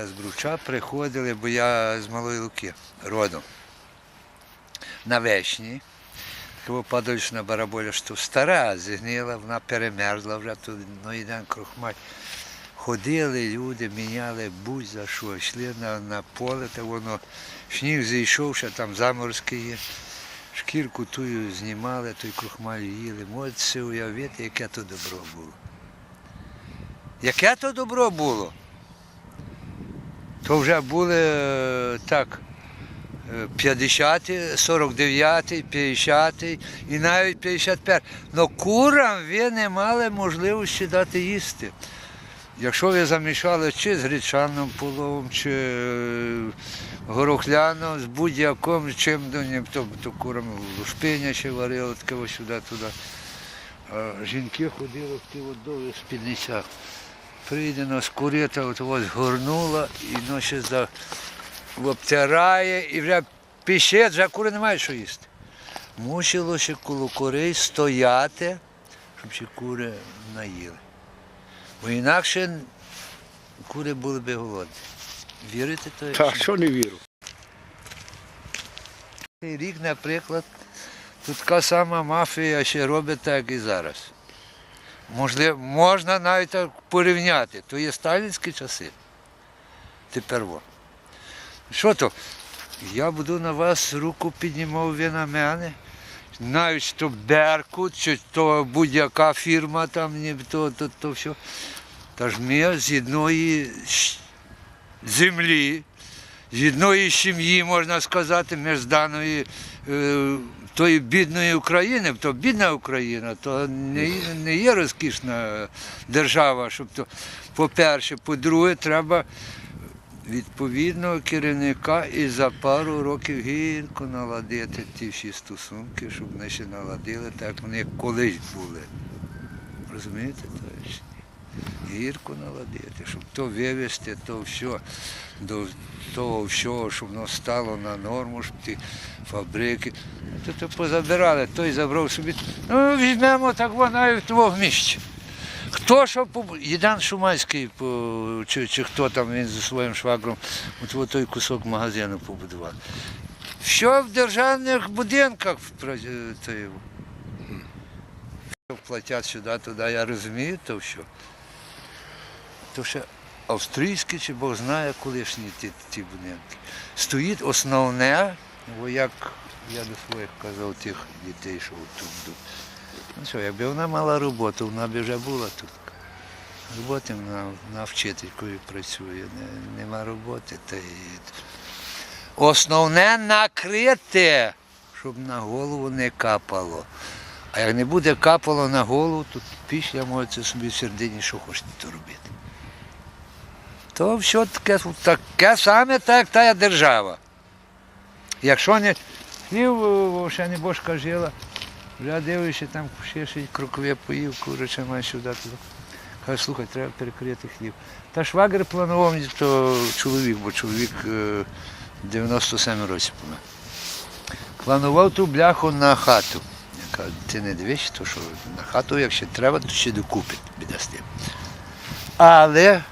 З Бруча приходили, бо я з Малої Луки родом. На вешні. Тому падальщина бараболя, що стара, зігнила, вона перемерзла вже тут ну, йден крохмаль. Ходили люди, міняли будь за що, йшли на, на поле, та воно сніг зійшов, ще там заморський є. Шкірку тую знімали, той крохмаль їли. Можете уявити, яке то добро було. Яке то добро було? То вже були е, так. е, 50-ті, 49-й, 50-й і навіть 51-й. Но курам ви не мали можливості дати їсти. Якщо ви замішали чи з гречаним половом, чи е, горохляном, з будь-яким чим, ну, ні, то, то курам лушпиня ще варили, таке сюди-туди. Жінки ходили в ті довгі спідницях. Прийде нас курити, от ось горнула і ну, ще за обтирає і вже піщить, вже кури не мають що їсти. Мусило ще коло курей стояти, щоб ще кури наїли. Бо інакше кури були б голодні. Вірите то? Так, що не вірю. Рік, наприклад, тут така сама мафія ще робить так і зараз. Можливо, можна навіть порівняти. То є сталінські часи. Тепер во. Що то? Я буду на вас руку піднімав ви на мене. Навіть то Беркут, чи то будь-яка фірма, там, ні, то, то, то все. Та ж ми з одної землі, з одної сім'ї, можна сказати, ми з даної е, тої бідної України, то бідна Україна, то не, не є розкішна держава, щоб то, по-перше, по-друге, треба відповідного керівника і за пару років гірко наладити ті всі стосунки, щоб вони ще наладили так, як вони колись були. Розумієте, Гірко наладити, щоб то вивезти, то все, до того всього, щоб воно стало на норму, щоб ті фабрики. То, то позабирали, той забрав собі. Ну, візьмемо так воно і в того місці. Хто що Єдан Шумайський, чи, чи хто там він зі своїм швагром, от, той кусок магазину побудував. Що в державних будинках платять сюди, туди, я розумію, то що. То ще австрійські, чи Бог знає колишні ті, ті будинки. Стоїть основне, бо як я до своїх казав, тих дітей, що тут. Ну що, якби вона мала роботу, вона б вже була тут. Роботи вона, вона вчителькою працює, не, нема роботи. Та й... Основне накрити, щоб на голову не капало. А як не буде капало на голову, то після можете собі в середині, що хочете то робити. То все таке, таке саме, так та держава. Якщо не хлів, ще не бошка жила, вже дивишся, там ще й крокове поїв, куроче має сюди туди. Каже, слухай, треба перекрити хліб. Та швагер планував то чоловік, бо чоловік е, 97 років помер. Планував ту бляху на хату. Я кажу, ти не дивишся, то що на хату, якщо треба, то ще докупить, біда з тим. Але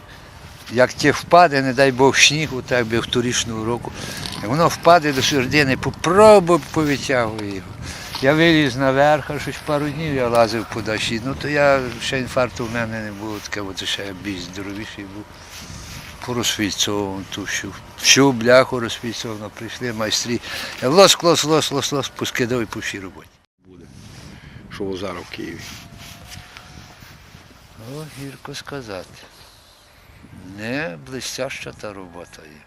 як ті впаде, не дай Бог сніг, так би в торічного року, як воно впаде до середини, попробуй повитягує його. Я виліз наверх, а щось пару днів я лазив по дощі. Ну то я ще інфаркту в мене не було, таке, от ще я більш здоровіший був. Порозфільцовував ту всю, всю бляху розфільцовано, прийшли майстрі. Лос, лос, лос, лос, лос, поскидав і по всій роботі. Буде. Що зараз в Києві. О, гірко сказати. Не блестяща та робота є.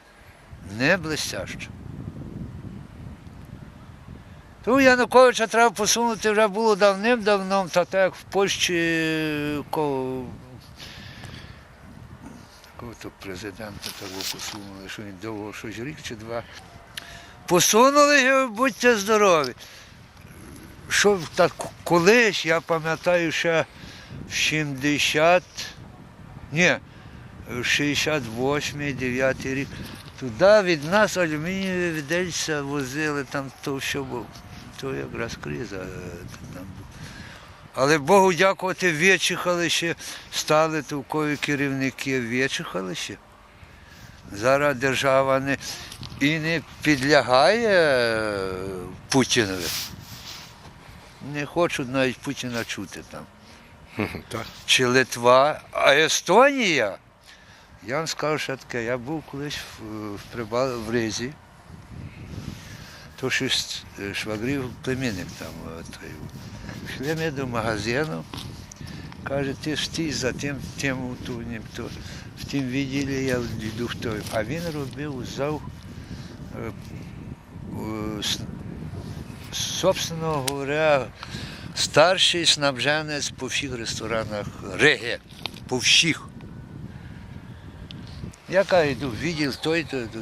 Не блестяща. Ту Януковича треба посунути вже було давним-давно, та так в Польщі кого, кого то президента того посунули, що він довго щось рік чи два. Посунули його, будьте здорові. Що так колись, я пам'ятаю, ще в 70, ні, в 68 9 рік. Туди від нас алюмінієві відельця возили, там то все було. То якраз криза е, там була. Але Богу дякувати, вичихали ще, стали толкові керівники, вичихали ще. Зараз держава не, і не підлягає е, Путінові. Не хочуть навіть Путіна чути там. Чи Литва, а Естонія. Я вам скажу, що таке. Я був колись в, в, Прибал- в Ризі. То щось е, швагрів племінник там. е, той. Йшли ми до магазину. Каже, ти стій за тим, тим утунім, то в тім відділі я йду в той. А він робив зав, е, собственно говоря, старший снабженець по всіх ресторанах Риги. По всіх. Я кажу, йду в відділ той, то, то,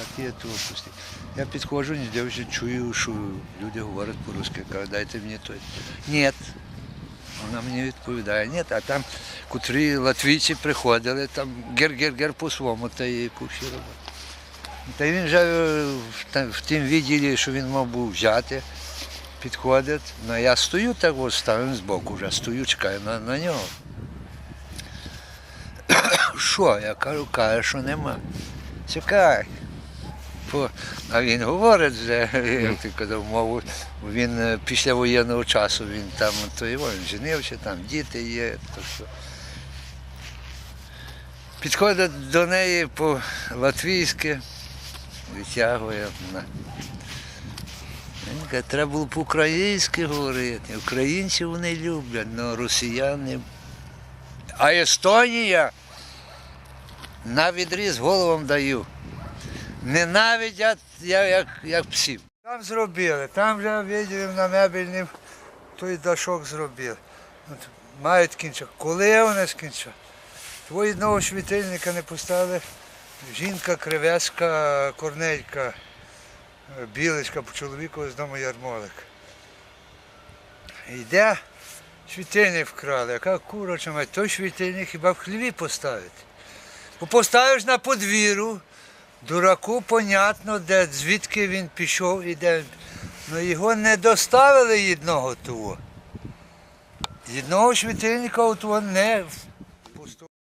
а ті то пусті. Я підходжу, ніде вже чую, що люди говорять по-русски, кажу, дайте мені той. Ні. Вона мені відповідає, ні, а там котрі латвійці приходили, там гер-гер-гер по-своєму та і куші робили. Та він вже е, в, в тім відділі, що він мав був взяти, підходить. Ну, я стою так ось ставим збоку, вже стою, чекаю на, на нього. Що? Я кажу, каже, що нема. Чекай. А він говорить вже, як ти казав, мову, він е, після воєнного часу він там то його, він женився, там діти є. То що. Підходить до неї по латвійськи, витягує. Він каже, треба було по-українськи говорити. Українці вони люблять, але росіяни. А Естонія на відріз головам даю. Ненавидять я, як, як псів. Там зробили, там вже виділив на мебельні той дашок зробили. От, мають кінчок. Коли вони скінчать? Твої одного світильника не поставили. Жінка, кривеска, корнелька, білочка по чоловіку з дому ярмолик. Йде, світильник вкрали. Яка куроча мать, той світильник хіба в хліві поставити. Поставиш на подвір'ю, дураку понятно, де, звідки він пішов і де. Ну його не доставили одного того. Одного світильника того не